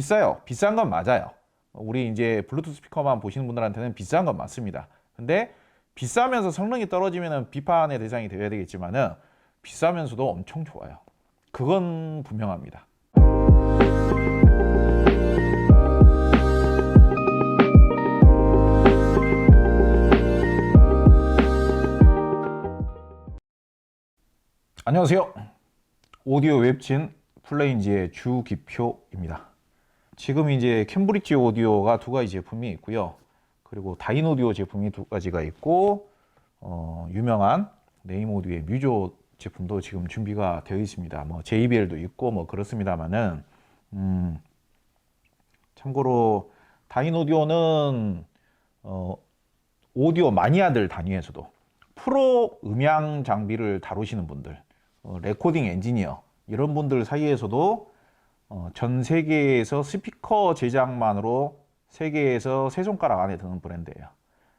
비싸요. 비싼 건 맞아요. 우리 이제 블루투스 스피커만 보시는 분들한테는 비싼 건 맞습니다. 근데 비싸면서 성능이 떨어지면 비판의 대상이 되어야 되겠지만은 비싸면서도 엄청 좋아요. 그건 분명합니다. 안녕하세요. 오디오 웹진 플레인지의 주기표입니다. 지금 이제 캠브리지 오디오가 두 가지 제품이 있고요. 그리고 다인 오디오 제품이 두 가지가 있고 어, 유명한 네임 오디오의 뮤조 제품도 지금 준비가 되어 있습니다. 뭐 JBL도 있고 뭐 그렇습니다만은 음, 참고로 다인 오디오는 어, 오디오 마니아들 단위에서도 프로 음향 장비를 다루시는 분들, 어, 레코딩 엔지니어 이런 분들 사이에서도 어, 전 세계에서 스피커 제작만으로 세계에서 세 손가락 안에 드는 브랜드예요.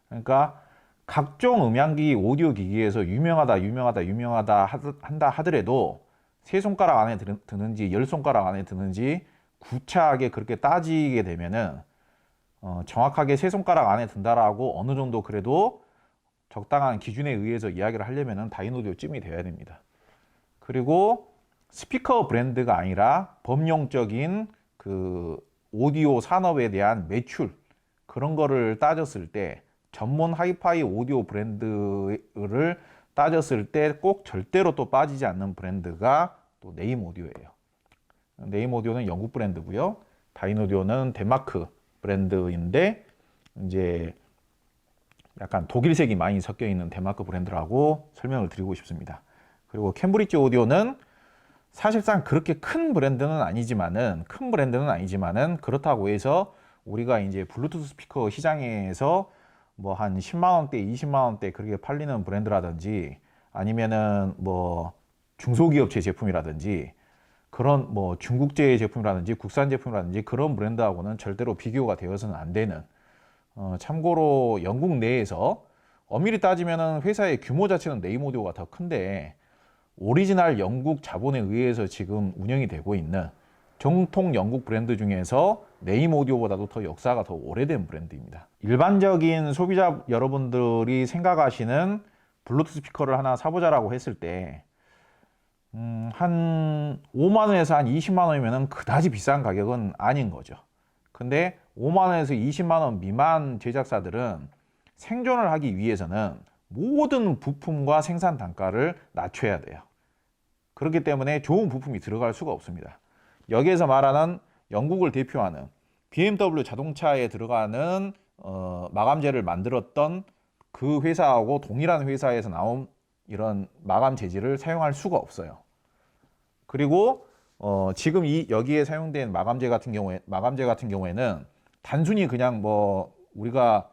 그러니까 각종 음향기 오디오 기기에서 유명하다 유명하다 유명하다 한다 하더라도 세 손가락 안에 드- 드는지 열 손가락 안에 드는지 구차하게 그렇게 따지게 되면은 어, 정확하게 세 손가락 안에 든다라고 어느 정도 그래도 적당한 기준에 의해서 이야기를 하려면은 다이노디오 쯤이 돼야 됩니다. 그리고 스피커 브랜드가 아니라 범용적인 그 오디오 산업에 대한 매출 그런 거를 따졌을 때 전문 하이파이 오디오 브랜드를 따졌을 때 꼭 절대로 또 빠지지 않는 브랜드가 또 네임 오디오예요. 네임 오디오는 영국 브랜드고요. 다인 오디오는 덴마크 브랜드인데 이제 약간 독일색이 많이 섞여 있는 덴마크 브랜드라고 설명을 드리고 싶습니다. 그리고 캠브리지 오디오는 사실상 그렇게 큰 브랜드는 아니지만은 큰 브랜드는 아니지만은 그렇다고 해서 우리가 이제 블루투스 스피커 시장에서 뭐 한 10만 원대, 20만 원대 그렇게 팔리는 브랜드라든지 아니면은 뭐 중소기업체 제품이라든지 그런 뭐 중국제 제품이라든지 국산 제품이라든지 그런 브랜드하고는 절대로 비교가 되어서는 안 되는 어, 참고로 영국 내에서 엄밀히 따지면은 회사의 규모 자체는 네이모디오가 더 큰데 오리지널 영국 자본에 의해서 지금 운영이 되고 있는 정통 영국 브랜드 중에서 네임 오디오보다도 더 역사가 더 오래된 브랜드입니다. 일반적인 소비자 여러분들이 생각하시는 블루투스 스피커를 하나 사보자라고 했을 때, 음, 한 5만 원에서 한 20만 원이면 그다지 비싼 가격은 아닌 거죠. 근데 5만 원에서 20만 원 미만 제작사들은 생존을 하기 위해서는 모든 부품과 생산 단가를 낮춰야 돼요. 그렇기 때문에 좋은 부품이 들어갈 수가 없습니다. 여기에서 말하는 영국을 대표하는 BMW 자동차에 들어가는 어, 마감재를 만들었던 그 회사하고 동일한 회사에서 나온 이런 마감 재질을 사용할 수가 없어요. 그리고 어, 지금 이 여기에 사용된 마감재 같은 경우에 마감재 같은 경우에는 단순히 그냥 뭐 우리가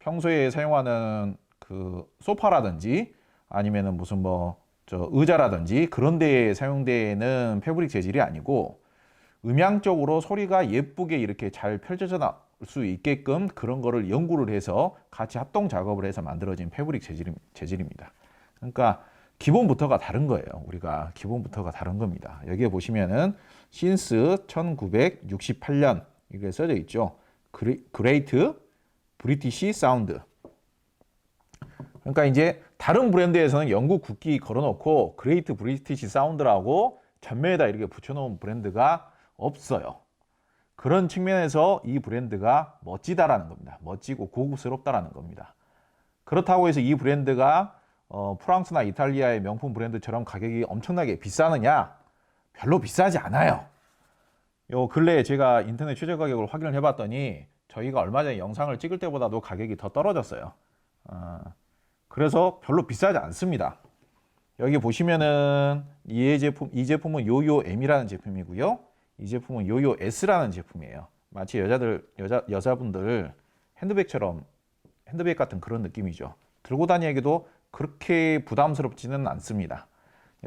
평소에 사용하는 그 소파라든지 아니면은 무슨 뭐 저 의자라든지 그런 데에 사용되는 패브릭 재질이 아니고 음향적으로 소리가 예쁘게 이렇게 잘 펼쳐져 나올 수 있게끔 그런 거를 연구를 해서 같이 합동 작업을 해서 만들어진 패브릭 재질, 재질입니다. 그러니까 기본부터가 다른 거예요. 우리가 기본부터가 다른 겁니다. 여기에 보시면은 신스 1968년 이게 써져 있죠. 그레, 그레이트 브리티시 사운드. 그러니까 이제 다른 브랜드에서는 영국 국기 걸어놓고 그레이트 브리티시 사운드라고 전면에다 이렇게 붙여놓은 브랜드가 없어요. 그런 측면에서 이 브랜드가 멋지다라는 겁니다. 멋지고 고급스럽다라는 겁니다. 그렇다고 해서 이 브랜드가 어, 프랑스나 이탈리아의 명품 브랜드처럼 가격이 엄청나게 비싸느냐? 별로 비싸지 않아요. 요 근래에 제가 인터넷 최저 가격을 확인을 해봤더니 저희가 얼마 전에 영상을 찍을 때보다도 가격이 더 떨어졌어요. 어, 그래서 별로 비싸지 않습니다. 여기 보시면은 이 제품 이 제품은 요요 M이라는 제품이고요. 이 제품은 요요 S라는 제품이에요. 마치 여자들 여자 여자분들 핸드백처럼 핸드백 같은 그런 느낌이죠. 들고 다니기도 그렇게 부담스럽지는 않습니다.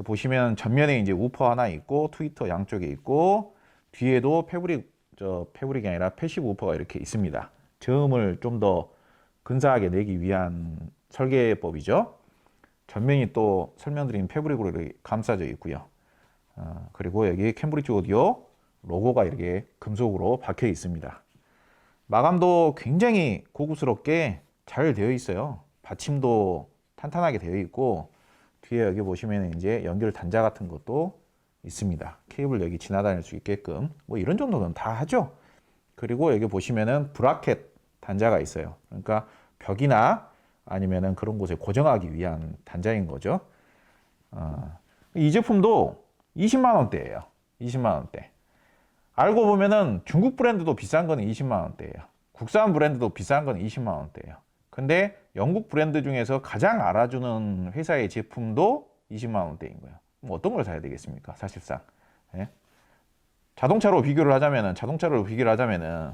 보시면 전면에 이제 우퍼 하나 있고 트위터 양쪽에 있고 뒤에도 패브릭 저 패브릭이 아니라 패시브 우퍼가 이렇게 있습니다. 저음을 좀 더 근사하게 내기 위한 설계법이죠. 전면이 또 설명드린 패브릭으로 이렇게 감싸져 있고요. 어, 그리고 여기 캠브리지 오디오 로고가 이렇게 금속으로 박혀 있습니다. 마감도 굉장히 고급스럽게 잘 되어 있어요. 받침도 탄탄하게 되어 있고 뒤에 여기 보시면 이제 연결 단자 같은 것도 있습니다. 케이블 여기 지나다닐 수 있게끔 뭐 이런 정도는 다 하죠. 그리고 여기 보시면은 브라켓 단자가 있어요. 그러니까 벽이나 아니면은 그런 곳에 고정하기 위한 단자인 거죠. 어, 이 제품도 20만 원대예요. 20만 원대. 알고 보면은 중국 브랜드도 비싼 거는 20만 원대예요. 국산 브랜드도 비싼 거는 20만 원대예요. 근데 영국 브랜드 중에서 가장 알아주는 회사의 제품도 20만 원대인 거예요. 뭐 어떤 걸 사야 되겠습니까? 사실상. 예? 자동차로 비교를 하자면은 자동차로 비교를 하자면은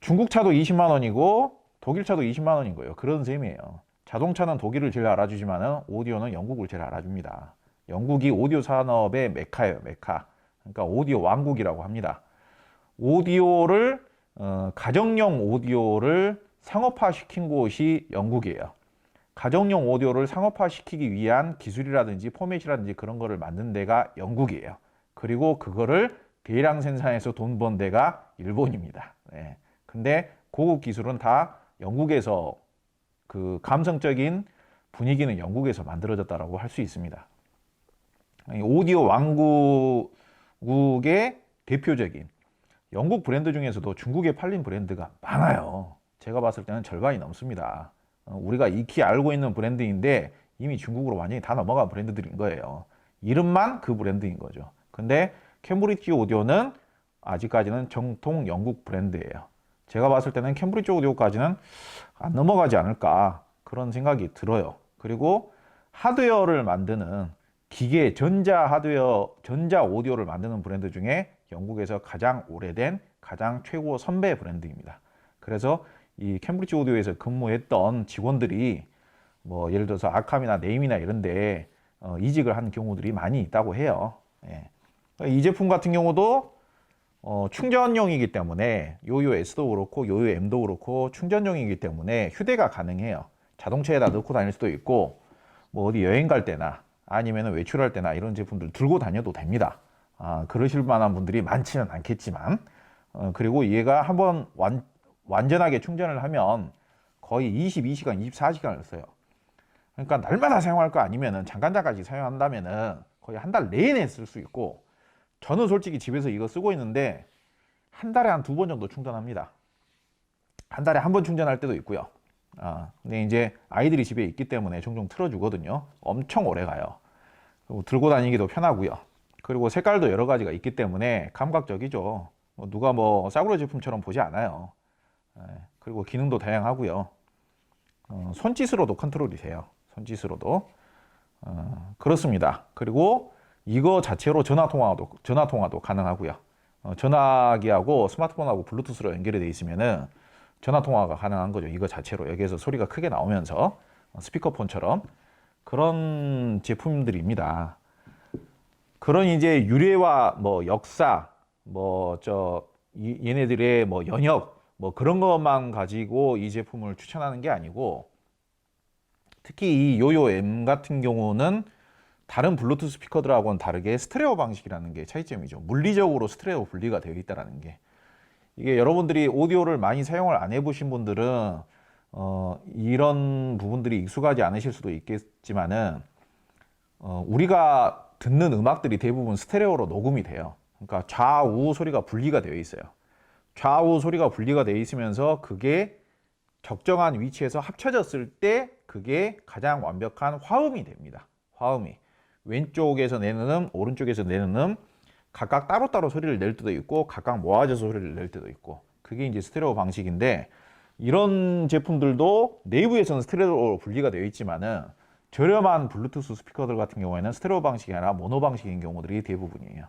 중국 차도 20만 원이고 독일 차도 20만 원인 거예요. 그런 셈이에요. 자동차는 독일을 제일 알아주지만은 오디오는 영국을 제일 알아줍니다. 영국이 오디오 산업의 메카예요, 메카. 그러니까 오디오 왕국이라고 합니다. 오디오를 어, 가정용 오디오를 상업화 시킨 곳이 영국이에요. 가정용 오디오를 상업화 시키기 위한 기술이라든지 포맷이라든지 그런 거를 만든 데가 영국이에요. 그리고 그거를 대량 생산해서 돈 번 데가 일본입니다. 네. 근데 고급 기술은 다 영국에서 그 감성적인 분위기는 영국에서 만들어졌다라고 할 수 있습니다. 이 오디오 왕국의 대표적인 영국 브랜드 중에서도 중국에 팔린 브랜드가 많아요. 제가 봤을 때는 절반이 넘습니다. 어, 우리가 익히 알고 있는 브랜드인데 이미 중국으로 완전히 다 넘어간 브랜드들인 거예요. 이름만 그 브랜드인 거죠. 근데 캠브리지 오디오는 아직까지는 정통 영국 브랜드예요. 제가 봤을 때는 캠브리지 오디오까지는 안 넘어가지 않을까 그런 생각이 들어요. 그리고 하드웨어를 만드는 기계 전자 하드웨어 전자 오디오를 만드는 브랜드 중에 영국에서 가장 오래된 가장 최고 선배 브랜드입니다. 그래서 이 캠브리지 오디오에서 근무했던 직원들이 뭐 예를 들어서 아캄이나 네임이나 이런데 어, 이직을 한 경우들이 많이 있다고 해요. 예. 이 제품 같은 경우도 어, 충전용이기 때문에 요요 S도 그렇고 요요 M도 그렇고 충전용이기 때문에 휴대가 가능해요. 자동차에다 넣고 다닐 수도 있고 뭐 어디 여행 갈 때나 아니면 외출할 때나 이런 제품들 들고 다녀도 됩니다. 아, 그러실 만한 분들이 많지는 않겠지만 어, 그리고 얘가 한번 완, 완전하게 충전을 하면 거의 22시간, 24시간을 써요. 그러니까 날마다 사용할 거 아니면은 잠깐 잠깐씩 사용한다면은 거의 한 달 내내 쓸 수 있고 저는 솔직히 집에서 이거 쓰고 있는데 한 달에 한 두 번 정도 충전합니다. 한 달에 한 번 충전할 때도 있고요. 아, 근데 이제 아이들이 집에 있기 때문에 종종 틀어주거든요. 엄청 오래 가요. 들고 다니기도 편하고요. 그리고 색깔도 여러 가지가 있기 때문에 감각적이죠. 뭐 누가 뭐 싸구려 제품처럼 보지 않아요. 예, 그리고 기능도 다양하고요. 어, 손짓으로도 컨트롤이 돼요. 손짓으로도. 어, 그렇습니다. 그리고 이거 자체로 전화 통화도 전화 통화도 가능하고요. 어, 전화기하고 스마트폰하고 블루투스로 연결이 되어 있으면은 전화 통화가 가능한 거죠. 이거 자체로 여기에서 소리가 크게 나오면서 어, 스피커폰처럼 그런 제품들입니다. 그런 이제 유래와 뭐 역사 뭐 저 얘네들의 뭐 연역 뭐 그런 것만 가지고 이 제품을 추천하는 게 아니고 특히 이 요요 M 같은 경우는 다른 블루투스 스피커들하고는 다르게 스테레오 방식이라는 게 차이점이죠. 물리적으로 스테레오 분리가 되어 있다는 게. 이게 여러분들이 오디오를 많이 사용을 안 해보신 분들은 어, 이런 부분들이 익숙하지 않으실 수도 있겠지만은 어, 우리가 듣는 음악들이 대부분 스테레오로 녹음이 돼요. 그러니까 좌우 소리가 분리가 되어 있어요. 좌우 소리가 분리가 되어 있으면서 그게 적정한 위치에서 합쳐졌을 때 그게 가장 완벽한 화음이 됩니다. 화음이. 왼쪽에서 내는 음, 오른쪽에서 내는 음, 각각 따로따로 소리를 낼 때도 있고 각각 모아져서 소리를 낼 때도 있고 그게 이제 스테레오 방식인데 이런 제품들도 내부에서는 스테레오로 분리가 되어 있지만은 저렴한 블루투스 스피커들 같은 경우에는 스테레오 방식이 아니라 모노 방식인 경우들이 대부분이에요.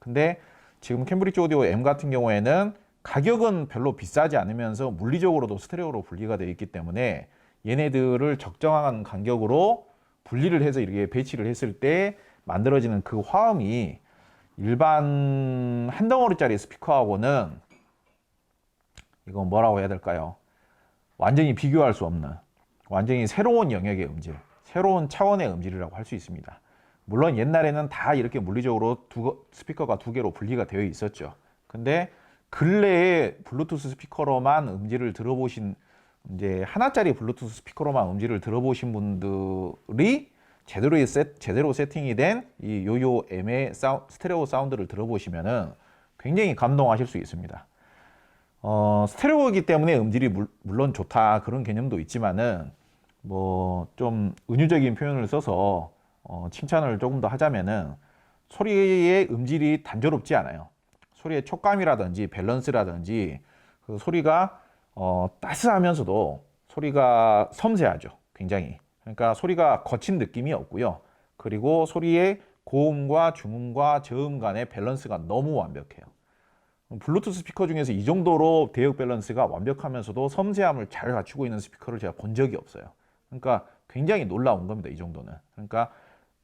근데 지금 캠브리지 오디오 M 같은 경우에는 가격은 별로 비싸지 않으면서 물리적으로도 스테레오로 분리가 되어 있기 때문에 얘네들을 적정한 간격으로 분리를 해서 이렇게 배치를 했을 때 만들어지는 그 화음이 일반 한 덩어리짜리 스피커하고는 이건 뭐라고 해야 될까요? 완전히 비교할 수 없는 완전히 새로운 영역의 음질, 새로운 차원의 음질이라고 할 수 있습니다. 물론 옛날에는 다 이렇게 물리적으로 두 거- 스피커가 두 개로 분리가 되어 있었죠. 근데 근래에 블루투스 스피커로만 음질을 들어보신 이제 하나짜리 블루투스 스피커로만 음질을 들어보신 분들이 제대로 세, 제대로 세팅이 된 이 요요 M의 사우, 스테레오 사운드를 들어보시면은 굉장히 감동하실 수 있습니다. 어, 스테레오이기 때문에 음질이 물, 물론 좋다 그런 개념도 있지만은 뭐 좀 은유적인 표현을 써서 어, 칭찬을 조금 더 하자면은 소리의 음질이 단조롭지 않아요. 소리의 촉감이라든지 밸런스라든지 그 소리가 어, 따스하면서도 소리가 섬세하죠. 굉장히. 그러니까 소리가 거친 느낌이 없고요. 그리고 소리의 고음과 중음과 저음 간의 밸런스가 너무 완벽해요. 블루투스 스피커 중에서 이 정도로 대역 밸런스가 완벽하면서도 섬세함을 잘 갖추고 있는 스피커를 제가 본 적이 없어요. 그러니까 굉장히 놀라운 겁니다. 이 정도는. 그러니까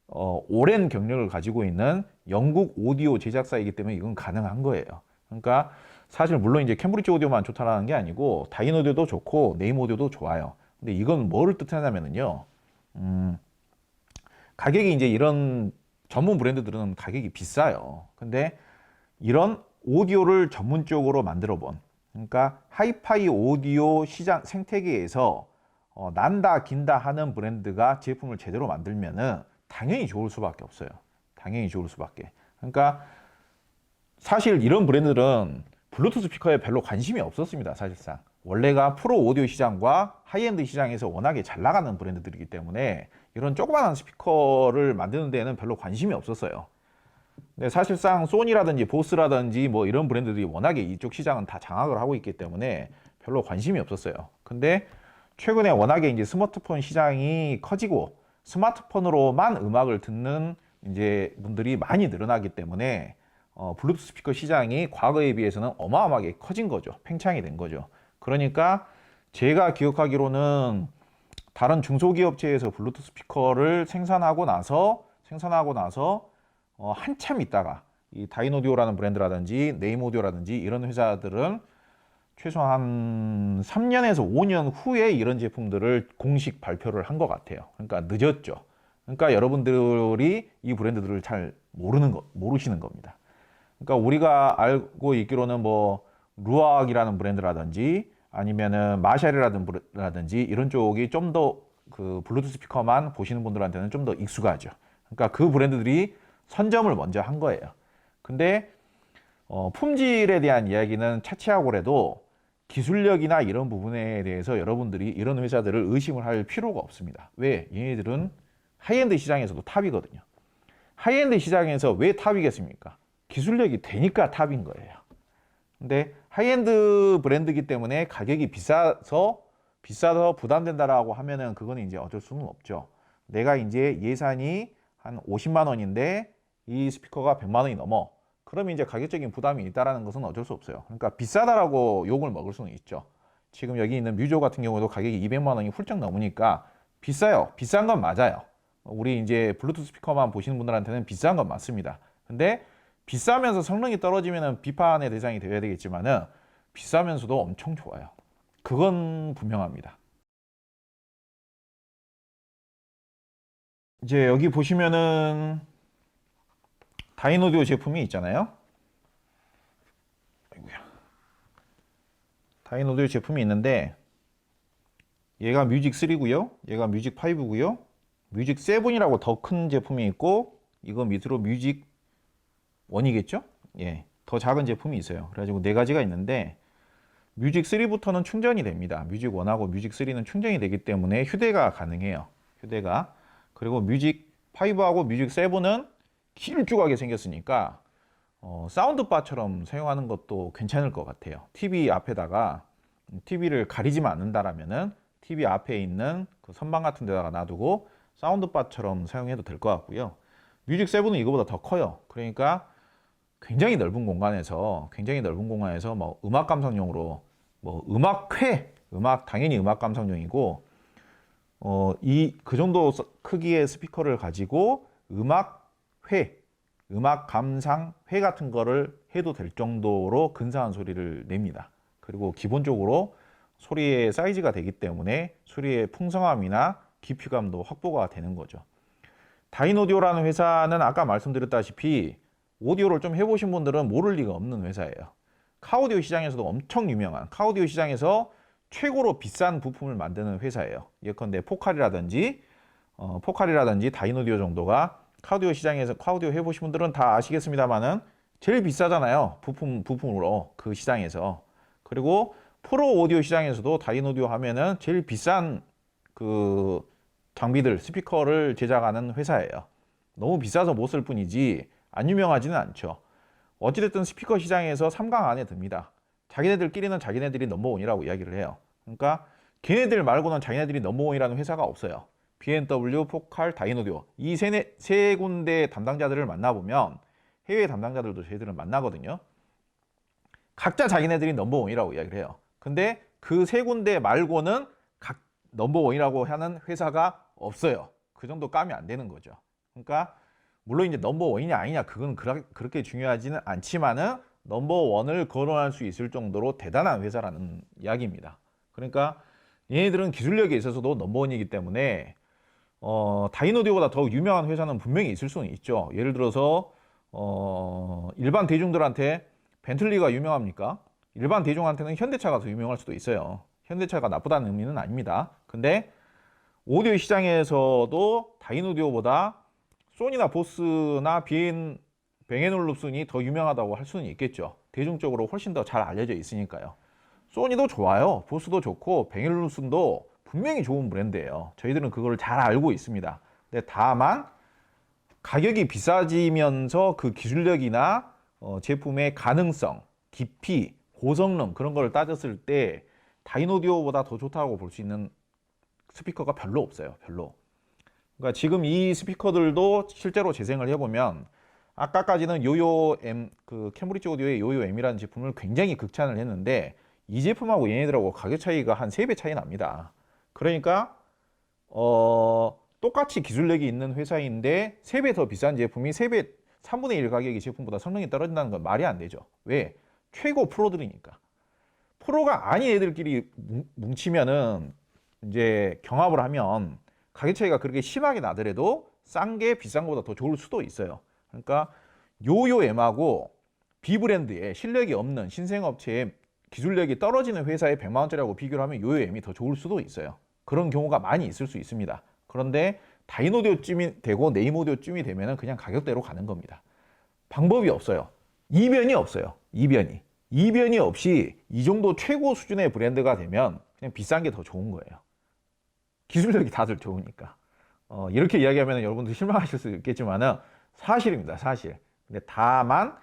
어, 오랜 경력을 가지고 있는 영국 오디오 제작사이기 때문에 이건 가능한 거예요. 그러니까 사실 물론 이제 캠브리지 오디오만 좋다라는 게 아니고 다인 오디오도 좋고 네임 오디오도 좋아요. 근데 이건 뭐를 뜻하냐면은요. 음, 가격이 이제 이런 전문 브랜드들은 가격이 비싸요. 근데 이런 오디오를 전문적으로 만들어 본 그러니까 하이파이 오디오 시장 생태계에서 어, 난다 긴다 하는 브랜드가 제품을 제대로 만들면은 당연히 좋을 수밖에 없어요. 당연히 좋을 수밖에. 그러니까 사실 이런 브랜드들은 블루투스 스피커에 별로 관심이 없었습니다. 사실상 원래가 프로 오디오 시장과 하이엔드 시장에서 워낙에 잘 나가는 브랜드들이기 때문에 이런 조그마한 스피커를 만드는 데에는 별로 관심이 없었어요. 근데 사실상 소니라든지 보스라든지 뭐 이런 브랜드들이 워낙에 이쪽 시장은 다 장악을 하고 있기 때문에 별로 관심이 없었어요. 근데 최근에 워낙에 이제 스마트폰 시장이 커지고 스마트폰으로만 음악을 듣는 이제 분들이 많이 늘어나기 때문에 어, 블루투스 스피커 시장이 과거에 비해서는 어마어마하게 커진 거죠. 팽창이 된 거죠. 그러니까 제가 기억하기로는 다른 중소기업체에서 블루투스 스피커를 생산하고 나서 생산하고 나서 어, 한참 있다가 이 다이노디오라는 브랜드라든지 네임오디오라든지 이런 회사들은 최소한 3년에서 5년 후에 이런 제품들을 공식 발표를 한 것 같아요. 그러니까 늦었죠. 그러니까 여러분들이 이 브랜드들을 잘 모르는 거, 모르시는 겁니다. 그러니까 우리가 알고 있기로는 뭐 루악이라는 브랜드라든지 아니면은 마샬이라든지 이런 쪽이 좀 더 그 블루투스 스피커만 보시는 분들한테는 좀 더 익숙하죠. 그러니까 그 브랜드들이 선점을 먼저 한 거예요. 근데 어, 품질에 대한 이야기는 차치하고라도 기술력이나 이런 부분에 대해서 여러분들이 이런 회사들을 의심을 할 필요가 없습니다. 왜? 얘네들은 하이엔드 시장에서도 탑이거든요. 하이엔드 시장에서 왜 탑이겠습니까? 기술력이 되니까 탑인 거예요. 근데 하이엔드 브랜드이기 때문에 가격이 비싸서 비싸서 부담된다라고 하면은 그거는 이제 어쩔 수는 없죠. 내가 이제 예산이 한 50만 원인데 이 스피커가 100만 원이 넘어. 그러면 이제 가격적인 부담이 있다라는 것은 어쩔 수 없어요. 그러니까 비싸다라고 욕을 먹을 수는 있죠. 지금 여기 있는 뮤조 같은 경우도 가격이 200만 원이 훌쩍 넘으니까 비싸요. 비싼 건 맞아요. 우리 이제 블루투스 스피커만 보시는 분들한테는 비싼 건 맞습니다. 근데 비싸면서 성능이 떨어지면 비판의 대상이 되어야 되겠지만은 비싸면서도 엄청 좋아요. 그건 분명합니다. 이제 여기 보시면은 다이노디오 제품이 있잖아요. 다이노디오 제품이 있는데 얘가 뮤직 3고요. 얘가 뮤직 5고요. 뮤직 7이라고 더 큰 제품이 있고 이거 밑으로 뮤직 1이겠죠? 예. 더 작은 제품이 있어요. 그래가지고 네 가지가 있는데 뮤직 3부터는 충전이 됩니다. 뮤직 1하고 뮤직 3는 충전이 되기 때문에 휴대가 가능해요. 휴대가. 그리고 뮤직 5하고 뮤직 7은 길쭉하게 생겼으니까 어, 사운드바처럼 사용하는 것도 괜찮을 것 같아요. TV 앞에다가 TV를 가리지만 않는다라면은 TV 앞에 있는 그 선반 같은 데다가 놔두고 사운드바처럼 사용해도 될 것 같고요. 뮤직 7은 이거보다 더 커요. 그러니까 굉장히 넓은 공간에서 굉장히 넓은 공간에서 뭐 음악 감상용으로 뭐 음악회 음악 당연히 음악 감상용이고 어 이 그 정도 서- 크기의 스피커를 가지고 음악 회 음악 감상 회 같은 거를 해도 될 정도로 근사한 소리를 냅니다. 그리고 기본적으로 소리의 사이즈가 되기 때문에 소리의 풍성함이나 깊이감도 확보가 되는 거죠. 다인오디오라는 회사는 아까 말씀드렸다시피 오디오를 좀 해보신 분들은 모를 리가 없는 회사예요. 카오디오 시장에서도 엄청 유명한 카오디오 시장에서 최고로 비싼 부품을 만드는 회사예요. 예컨대 포칼이라든지 어, 포칼이라든지 다이노디오 정도가 카오디오 시장에서 카오디오 해보신 분들은 다 아시겠습니다만은 제일 비싸잖아요. 부품 부품으로 그 시장에서 그리고 프로 오디오 시장에서도 다이노디오 하면은 제일 비싼 그 장비들 스피커를 제작하는 회사예요. 너무 비싸서 못 쓸 뿐이지 안 유명하지는 않죠. 어찌됐든 스피커 시장에서 3강 안에 듭니다. 자기네들끼리는 자기네들이 넘버원이라고 이야기를 해요. 그러니까 걔네들 말고는 자기네들이 넘버원이라는 회사가 없어요. B&W, 포칼, 다이노디오 이 세, 세 군데 담당자들을 만나보면 해외 담당자들도 저희들은 만나거든요. 각자 자기네들이 넘버원이라고 이야기를 해요. 근데 그 세 군데 말고는 각 넘버원이라고 하는 회사가 없어요. 그 정도 까면 안 되는 거죠. 그러니까 물론 이제 넘버 원이냐 아니냐 그건 그라- 그렇게 중요하지는 않지만은 넘버 원을 거론할 수 있을 정도로 대단한 회사라는 이야기입니다. 그러니까 얘네들은 기술력에 있어서도 넘버 원이기 때문에 어, 다이노디오보다 더 유명한 회사는 분명히 있을 수는 있죠. 예를 들어서 어, 일반 대중들한테 벤틀리가 유명합니까? 일반 대중한테는 현대차가 더 유명할 수도 있어요. 현대차가 나쁘다는 의미는 아닙니다. 근데 오디오 시장에서도 다이노디오보다 소니나 보스나 비엔 뱅앤올룹슨이 더 유명하다고 할 수는 있겠죠. 대중적으로 훨씬 더 잘 알려져 있으니까요. 소니도 좋아요. 보스도 좋고 뱅앤올룹슨도 분명히 좋은 브랜드예요. 저희들은 그걸 잘 알고 있습니다. 근데 다만 가격이 비싸지면서 그 기술력이나 어, 제품의 가능성, 깊이, 고성능 그런 걸 따졌을 때 다이노디오보다 더 좋다고 볼 수 있는 스피커가 별로 없어요. 별로. 그러니까 지금 이 스피커들도 실제로 재생을 해보면 아까까지는 요요 M 그 캠브리지 오디오의 요요 M이라는 제품을 굉장히 극찬을 했는데 이 제품하고 얘네들하고 가격 차이가 한 세 배 차이 납니다. 그러니까 어 똑같이 기술력이 있는 회사인데 세 배 더 비싼 제품이 세 배 3분의 1 가격이 제품보다 성능이 떨어진다는 건 말이 안 되죠. 왜? 최고 프로들이니까. 프로가 아닌 애들끼리 뭉- 뭉치면은 이제 경합을 하면 가격 차이가 그렇게 심하게 나더라도 싼 게 비싼 것보다 더 좋을 수도 있어요. 그러니까 요요엠하고 비브랜드의 실력이 없는 신생업체의 기술력이 떨어지는 회사의 100만 원짜리하고 비교를 하면 요요엠이 더 좋을 수도 있어요. 그런 경우가 많이 있을 수 있습니다. 그런데 다이노디오쯤이 되고 네이모디오쯤이 되면은 그냥 가격대로 가는 겁니다. 방법이 없어요. 이변이 없어요. 이변이. 이변이 없이 이 정도 최고 수준의 브랜드가 되면 그냥 비싼 게 더 좋은 거예요. 기술력이 다들 좋으니까. 어, 이렇게 이야기하면 여러분들 실망하실 수 있겠지만은 사실입니다. 사실. 근데 다만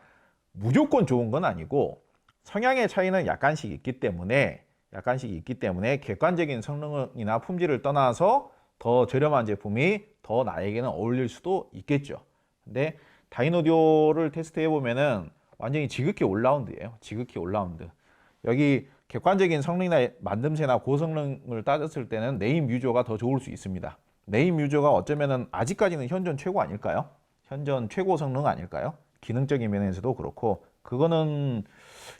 무조건 좋은 건 아니고 성향의 차이는 약간씩 있기 때문에 약간씩 있기 때문에 객관적인 성능이나 품질을 떠나서 더 저렴한 제품이 더 나에게는 어울릴 수도 있겠죠. 근데 다이노디오를 테스트해 보면은 완전히 지극히 올라운드예요. 지극히 올라운드. 여기 객관적인 성능이나 만듦새나 고성능을 따졌을 때는 네임 뮤저가 더 좋을 수 있습니다. 네임 뮤저가 어쩌면은 아직까지는 현존 최고 아닐까요? 현존 최고 성능 아닐까요? 기능적인 면에서도 그렇고 그거는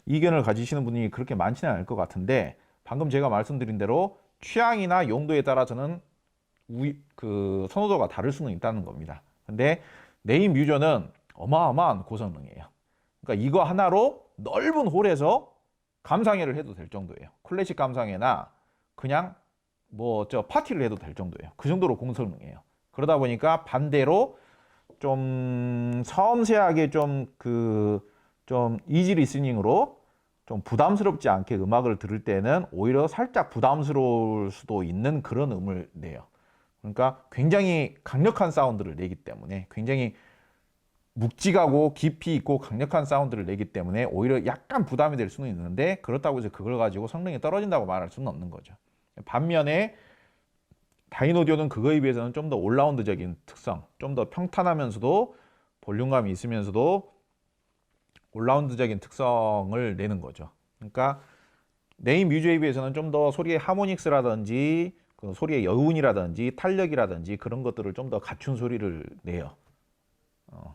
이견을 가지시는 분이 그렇게 많지는 않을 것 같은데 방금 제가 말씀드린 대로 취향이나 용도에 따라서는 우, 그 선호도가 다를 수는 있다는 겁니다. 근데 네임 뮤저는 어마어마한 고성능이에요. 그러니까 이거 하나로 넓은 홀에서 감상회를 해도 될 정도예요. 클래식 감상회나 그냥 뭐 저 파티를 해도 될 정도예요. 그 정도로 고성능이에요. 그러다 보니까 반대로 좀 섬세하게 좀 그 좀 이지 리스닝으로 좀 부담스럽지 않게 음악을 들을 때는 오히려 살짝 부담스러울 수도 있는 그런 음을 내요. 그러니까 굉장히 강력한 사운드를 내기 때문에 굉장히 묵직하고 깊이 있고 강력한 사운드를 내기 때문에 오히려 약간 부담이 될 수는 있는데 그렇다고 해서 그걸 가지고 성능이 떨어진다고 말할 수는 없는 거죠. 반면에 다이노디오는 그거에 비해서는 좀 더 올라운드적인 특성, 좀 더 평탄하면서도 볼륨감이 있으면서도 올라운드적인 특성을 내는 거죠. 그러니까 네임 뮤즈에 비해서는 좀 더 소리의 하모닉스라든지 그 소리의 여운이라든지 탄력이라든지 그런 것들을 좀 더 갖춘 소리를 내요. 어.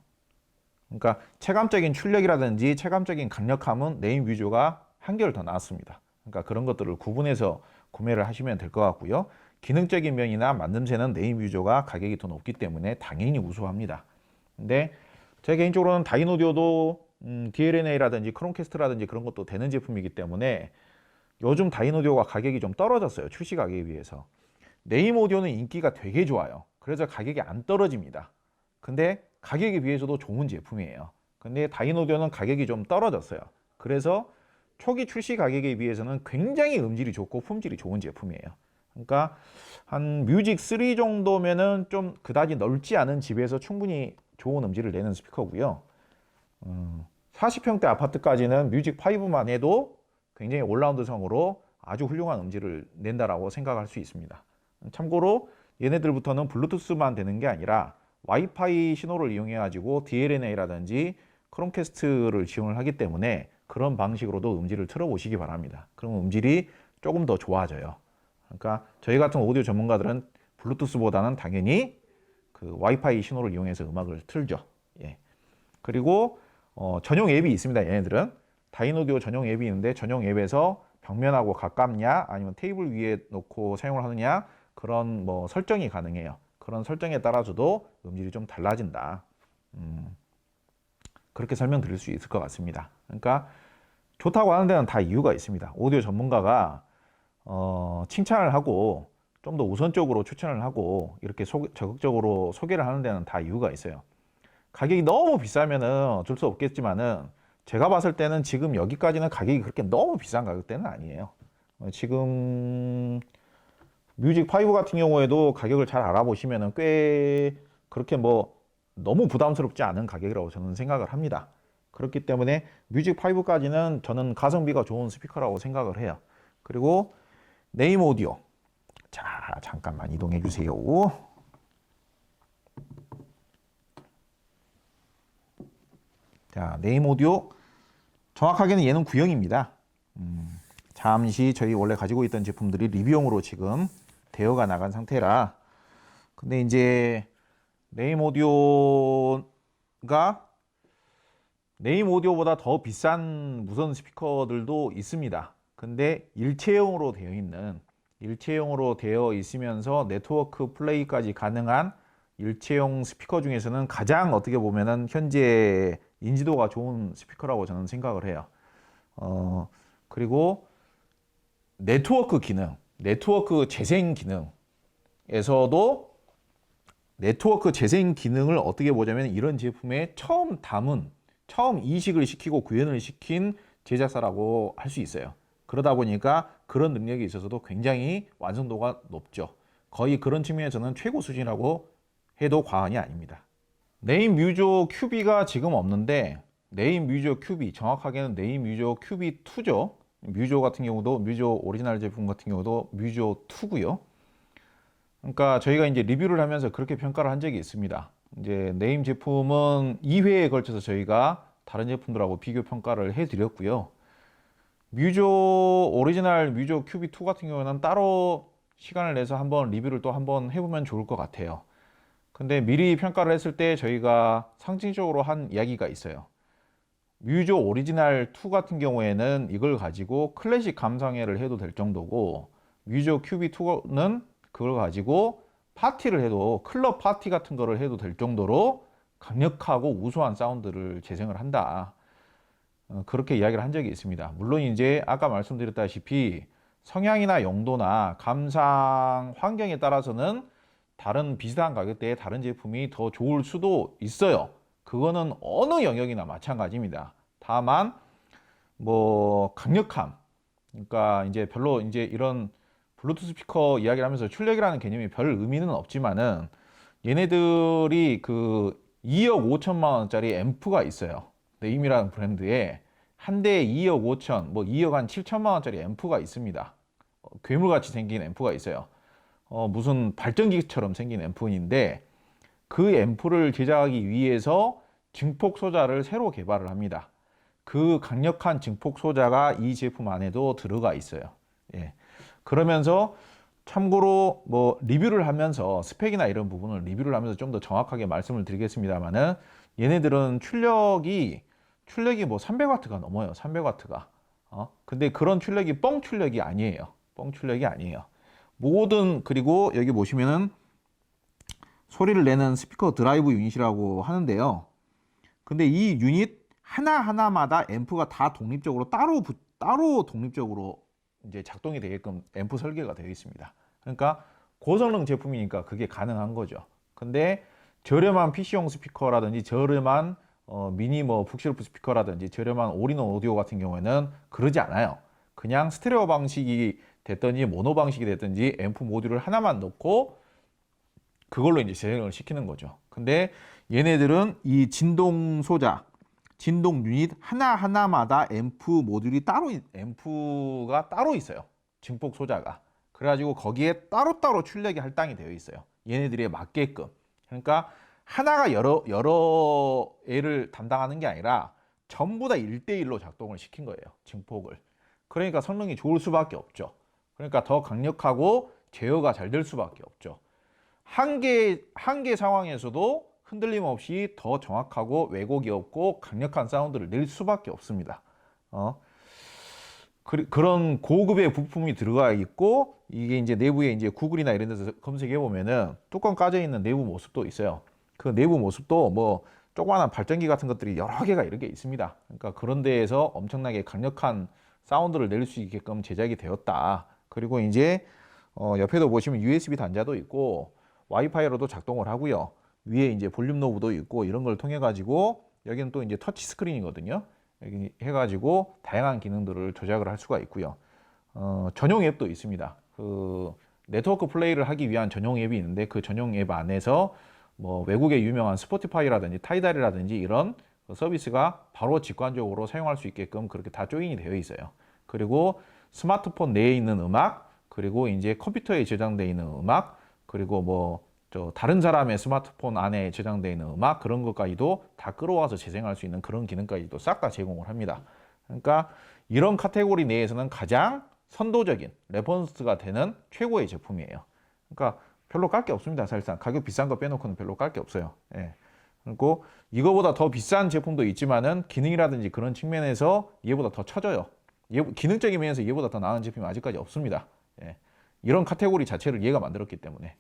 그러니까 체감적인 출력이라든지 체감적인 강력함은 네임 뮤즈가 한결 더 나았습니다. 그러니까 그런 것들을 구분해서 구매를 하시면 될 것 같고요. 기능적인 면이나 만듦새는 네임 뮤저가 가격이 더 높기 때문에 당연히 우수합니다. 근데 제 개인적으로는 다이노디오도 음, DLNA라든지 크롬캐스트라든지 그런 것도 되는 제품이기 때문에 요즘 다이노디오가 가격이 좀 떨어졌어요. 출시 가격에 비해서. 네임 오디오는 인기가 되게 좋아요. 그래서 가격이 안 떨어집니다. 근데 가격에 비해서도 좋은 제품이에요. 근데 다이노디오는 가격이 좀 떨어졌어요. 그래서 초기 출시 가격에 비해서는 굉장히 음질이 좋고 품질이 좋은 제품이에요. 그러니까 한 뮤직 3 정도면은 좀 그다지 넓지 않은 집에서 충분히 좋은 음질을 내는 스피커고요. 음, 40평대 아파트까지는 뮤직 5만 해도 굉장히 올라운드성으로 아주 훌륭한 음질을 낸다라고 생각할 수 있습니다. 참고로 얘네들부터는 블루투스만 되는 게 아니라 와이파이 신호를 이용해 가지고 DLNA라든지 크롬캐스트를 지원을 하기 때문에 그런 방식으로도 음질을 틀어 보시기 바랍니다. 그러면 음질이 조금 더 좋아져요. 그러니까 저희 같은 오디오 전문가들은 블루투스보다는 당연히 그 와이파이 신호를 이용해서 음악을 틀죠. 예. 그리고 어, 전용 앱이 있습니다. 얘네들은 다이노디오 전용 앱이 있는데 전용 앱에서 벽면하고 가깝냐 아니면 테이블 위에 놓고 사용을 하느냐 그런 뭐 설정이 가능해요. 그런 설정에 따라서도 음질이 좀 달라진다. 음, 그렇게 설명드릴 수 있을 것 같습니다. 그러니까 좋다고 하는 데는 다 이유가 있습니다. 오디오 전문가가 어, 칭찬을 하고 좀 더 우선적으로 추천을 하고 이렇게 소, 적극적으로 소개를 하는 데는 다 이유가 있어요. 가격이 너무 비싸면은 어쩔 수 없겠지만은 제가 봤을 때는 지금 여기까지는 가격이 그렇게 너무 비싼 가격대는 아니에요. 어, 지금 뮤직 5 같은 경우에도 가격을 잘 알아보시면은 꽤 그렇게 뭐 너무 부담스럽지 않은 가격이라고 저는 생각을 합니다. 그렇기 때문에 뮤직 5까지는 저는 가성비가 좋은 스피커라고 생각을 해요. 그리고 네임 오디오. 자, 잠깐만 이동해 주세요. 자, 네임 오디오. 정확하게는 얘는 구형입니다. 음, 잠시 저희 원래 가지고 있던 제품들이 리뷰용으로 지금 대여가 나간 상태라. 근데 이제 네임 오디오가 네임 오디오보다 더 비싼 무선 스피커들도 있습니다. 근데 일체형으로 되어 있는 일체형으로 되어 있으면서 네트워크 플레이까지 가능한 일체형 스피커 중에서는 가장 어떻게 보면은 현재 인지도가 좋은 스피커라고 저는 생각을 해요. 어, 그리고 네트워크 기능, 네트워크 재생 기능에서도 네트워크 재생 기능을 어떻게 보자면 이런 제품에 처음 담은, 처음 이식을 시키고 구현을 시킨 제작사라고 할 수 있어요. 그러다 보니까 그런 능력이 있어서도 굉장히 완성도가 높죠. 거의 그런 측면에서는 최고 수준이라고 해도 과언이 아닙니다. 네임 뮤조 큐비가 지금 없는데 네임 뮤조 큐비 정확하게는 네임 뮤조 큐비 2죠. 뮤조 같은 경우도 뮤조 오리지널 제품 같은 경우도 뮤조 2고요. 그러니까 저희가 이제 리뷰를 하면서 그렇게 평가를 한 적이 있습니다. 이제 네임 제품은 2회에 걸쳐서 저희가 다른 제품들하고 비교 평가를 해 드렸고요. 뮤조 오리지널 뮤조 큐비 2 같은 경우는 따로 시간을 내서 한번 리뷰를 또 한번 해보면 좋을 것 같아요. 근데 미리 평가를 했을 때 저희가 상징적으로 한 이야기가 있어요. 뮤조 오리지널 2 같은 경우에는 이걸 가지고 클래식 감상회를 해도 될 정도고 뮤조 큐비 2는 그걸 가지고 파티를 해도 클럽 파티 같은 거를 해도 될 정도로 강력하고 우수한 사운드를 재생을 한다. 어, 그렇게 이야기를 한 적이 있습니다. 물론 이제 아까 말씀드렸다시피 성향이나 용도나 감상 환경에 따라서는 다른 비슷한 가격대의 다른 제품이 더 좋을 수도 있어요. 그거는 어느 영역이나 마찬가지입니다. 다만 뭐 강력함, 그러니까 이제 별로 이제 이런 블루투스 스피커 이야기를 하면서 출력이라는 개념이 별 의미는 없지만은 얘네들이 그 2억 5천만 원짜리 앰프가 있어요. 네임이라는 브랜드에 한 대에 2억 5천, 뭐 2억 한 7천만 원짜리 앰프가 있습니다. 어, 괴물같이 생긴 앰프가 있어요. 어, 무슨 발전기처럼 생긴 앰프인데 그 앰프를 제작하기 위해서 증폭 소자를 새로 개발을 합니다. 그 강력한 증폭 소자가 이 제품 안에도 들어가 있어요. 예. 그러면서 참고로 뭐 리뷰를 하면서 스펙이나 이런 부분을 리뷰를 하면서 좀 더 정확하게 말씀을 드리겠습니다만은 얘네들은 출력이 출력이 뭐 300와트가 넘어요. 300와트가. 어? 근데 그런 출력이 뻥 출력이 아니에요. 뻥 출력이 아니에요. 모든 그리고 여기 보시면은 소리를 내는 스피커 드라이브 유닛이라고 하는데요. 근데 이 유닛 하나 하나마다 앰프가 다 독립적으로 따로 부- 따로 독립적으로 이제 작동이 되게끔 앰프 설계가 되어 있습니다. 그러니까 고성능 제품이니까 그게 가능한 거죠. 근데 저렴한 PC용 스피커라든지 저렴한 어, 미니 뭐 북실프 스피커라든지 저렴한 올인원 오디오 같은 경우에는 그러지 않아요. 그냥 스테레오 방식이 됐든지 모노 방식이 됐든지 앰프 모듈을 하나만 넣고 그걸로 이제 재생을 시키는 거죠. 근데 얘네들은 이 진동 소자, 진동 유닛 하나 하나마다 앰프 모듈이 따로 있- 앰프가 따로 있어요. 증폭 소자가. 그래가지고 거기에 따로따로 출력이 할당이 되어 있어요. 얘네들에 맞게끔. 그러니까 하나가 여러 여러 애를 담당하는 게 아니라 전부 다 1대1로 작동을 시킨 거예요. 증폭을. 그러니까 성능이 좋을 수밖에 없죠. 그러니까 더 강력하고 제어가 잘 될 수밖에 없죠. 한계 한계 상황에서도 흔들림 없이 더 정확하고 왜곡이 없고 강력한 사운드를 낼 수밖에 없습니다. 어. 그, 그런 고급의 부품이 들어가 있고 이게 이제 내부에 이제 구글이나 이런 데서 검색해 보면은 뚜껑 까져 있는 내부 모습도 있어요. 그 내부 모습도 뭐 조그마한 발전기 같은 것들이 여러 개가 이렇게 있습니다. 그러니까 그런 데에서 엄청나게 강력한 사운드를 낼 수 있게끔 제작이 되었다. 그리고 이제 어, 옆에도 보시면 USB 단자도 있고 와이파이로도 작동을 하고요. 위에 이제 볼륨 노브도 있고 이런 걸 통해 가지고 여기는 또 이제 터치 스크린이거든요. 여기 해가지고 다양한 기능들을 조작을 할 수가 있고요. 어, 전용 앱도 있습니다. 그 네트워크 플레이를 하기 위한 전용 앱이 있는데 그 전용 앱 안에서 뭐 외국의 유명한 스포티파이라든지 타이달이라든지 이런 그 서비스가 바로 직관적으로 사용할 수 있게끔 그렇게 다 조인이 되어 있어요. 그리고 스마트폰 내에 있는 음악, 그리고 이제 컴퓨터에 저장되어 있는 음악, 그리고 뭐 저 다른 사람의 스마트폰 안에 저장되어 있는 음악 그런 것까지도 다 끌어와서 재생할 수 있는 그런 기능까지도 싹 다 제공을 합니다. 그러니까 이런 카테고리 내에서는 가장 선도적인 레퍼런스가 되는 최고의 제품이에요. 그러니까 별로 깔 게 없습니다. 사실상 가격 비싼 거 빼놓고는 별로 깔 게 없어요. 예. 그리고 이거보다 더 비싼 제품도 있지만은 기능이라든지 그런 측면에서 얘보다 더 처져요. 얘, 기능적인 면에서 얘보다 더 나은 제품이 아직까지 없습니다. 예. 이런 카테고리 자체를 얘가 만들었기 때문에.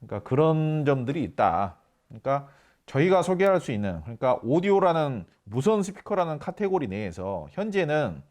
그러니까 그런 점들이 있다. 그러니까 저희가 소개할 수 있는 그러니까 오디오라는 무선 스피커라는 카테고리 내에서 현재는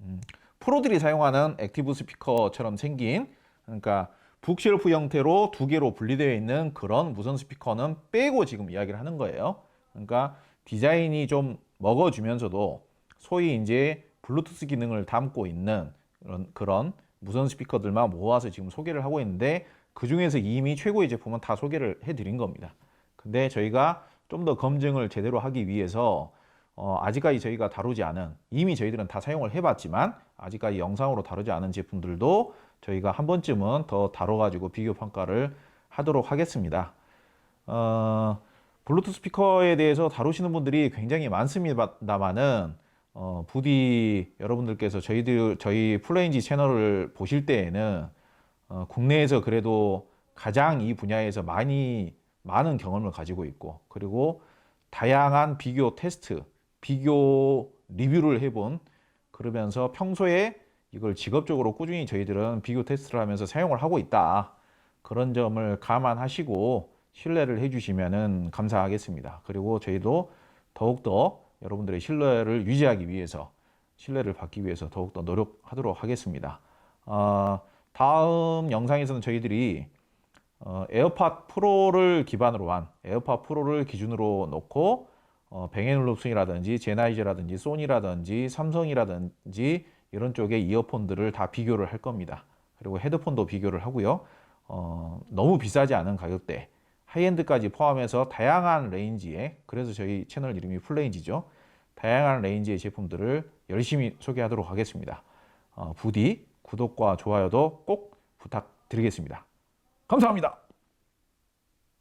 음, 프로들이 사용하는 액티브 스피커처럼 생긴 그러니까 북쉘프 형태로 두 개로 분리되어 있는 그런 무선 스피커는 빼고 지금 이야기를 하는 거예요. 그러니까 디자인이 좀 먹어주면서도 소위 이제 블루투스 기능을 담고 있는 그런, 그런 무선 스피커들만 모아서 지금 소개를 하고 있는데 그 중에서 이미 최고의 제품은 다 소개를 해드린 겁니다. 근데 저희가 좀 더 검증을 제대로 하기 위해서 어, 아직까지 저희가 다루지 않은 이미 저희들은 다 사용을 해봤지만 아직까지 영상으로 다루지 않은 제품들도 저희가 한 번쯤은 더 다뤄가지고 비교 평가를 하도록 하겠습니다. 어, 블루투스 스피커에 대해서 다루시는 분들이 굉장히 많습니다만은 어, 부디 여러분들께서 저희들 저희 플레인지 채널을 보실 때에는 어, 국내에서 그래도 가장 이 분야에서 많이 많은 경험을 가지고 있고 그리고 다양한 비교 테스트, 비교 리뷰를 해본 그러면서 평소에 이걸 직업적으로 꾸준히 저희들은 비교 테스트를 하면서 사용을 하고 있다. 그런 점을 감안하시고 신뢰를 해주시면 감사하겠습니다. 그리고 저희도 더욱더 여러분들의 신뢰를 유지하기 위해서 신뢰를 받기 위해서 더욱더 노력하도록 하겠습니다. 어, 다음 영상에서는 저희들이 어, 에어팟 프로를 기반으로 한 에어팟 프로를 기준으로 놓고 어, 뱅앤올룹슨이라든지 제나이저라든지 소니라든지 삼성이라든지 이런 쪽의 이어폰들을 다 비교를 할 겁니다. 그리고 헤드폰도 비교를 하고요. 어, 너무 비싸지 않은 가격대 하이엔드까지 포함해서 다양한 레인지의 그래서 저희 채널 이름이 플레인지죠. 다양한 레인지의 제품들을 열심히 소개하도록 하겠습니다. 어, 부디 구독과 좋아요도 꼭 부탁드리겠습니다. 감사합니다.